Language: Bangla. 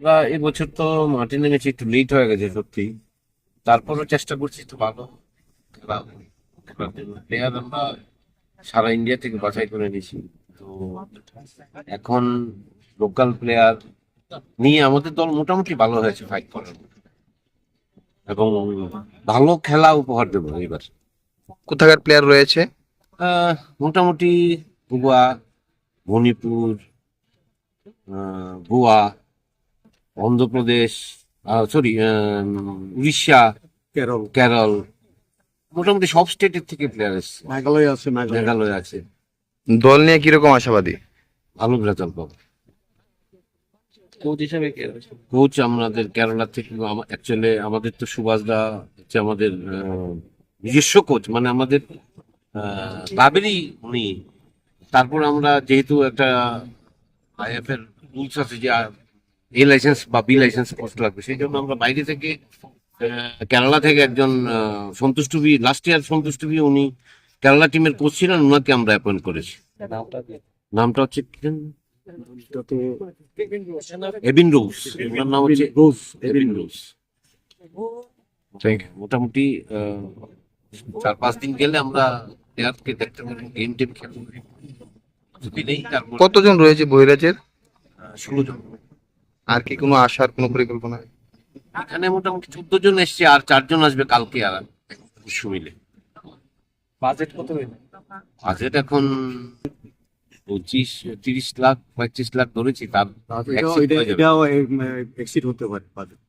আমরা এবছর তো মাঠে নেমেছি একটু লেট হয়ে গেছে সত্যি। তারপরও চেষ্টা করছি তো ভালো খেলা প্লেয়ার আমরা সারা ইন্ডিয়া থেকে বাছাই করে নিয়েছি। তো এখন লোকাল প্লেয়ার নিয়ে আমাদের দল মোটামুটি ভালো হয়েছে ফাইট করার এবং ভালো খেলা উপহার দেবো এবার। কোথাকার প্লেয়ার রয়েছে? মোটামুটি গোয়া মণিপুর আহ, গোয়া অন্ধ্রপ্রদেশ সরি উড়িষ্যা কেরল। কেরল মোটামুটি সব স্টেটের থেকে প্লেয়ার এসছে। মেঘালয় আছে মেঘালয়। আছে। দল নিয়ে কীরকম আশাবাদী? ভালো রেজাল্ট পাবো কোচ হিসাবে কোচ আমাদের কেরালা থেকে অ্যাকচুয়ালি আমাদের তো সুভাষদা হচ্ছে আমাদের আহ, নিজস্ব কোচ মানে আমাদের আহ, ক্লাবেরই উনি। তারপর আমরা যেহেতু একটা আইএফ এর রুলস আছে যে এ লাইসেন্স বা বি লাইসেন্স করতে লাগবে। সেই জন্য আমরা বাইরে থেকে আহ, কেরালা থেকে একজন আহ, সন্তোষ টুবি লাস্ট ইয়ার সন্তোষ টুবি উনি কেরালা টিমের কোচ ছিলেন ওনাকে আমরা অ্যাপয়েন্ট করেছি। নামটা হচ্ছে এবিন রোজ ওনার নাম হচ্ছে রোজ এবিন রোজ থ্যাংক মোটামুটি চার পাঁচ দিন গেলে আমরা প্লেয়ারকে দেখতে পারব গেম টেম খেলব কতজন রয়েছে বহিরাজের? ষোলো জন। আর কি কোনো আসার কোনো পরিকল্পনা? এখানে মোটামুটি চোদ্দ জন এসছে আর চারজন আসবে কালকে আর পরশু মিলে। বাজেট কত বাজেট এখন পঁচিশ তিরিশ লাখ পঁয়ত্রিশ লাখ ধরেছি তার এক্সিট হতে পারে বাজেট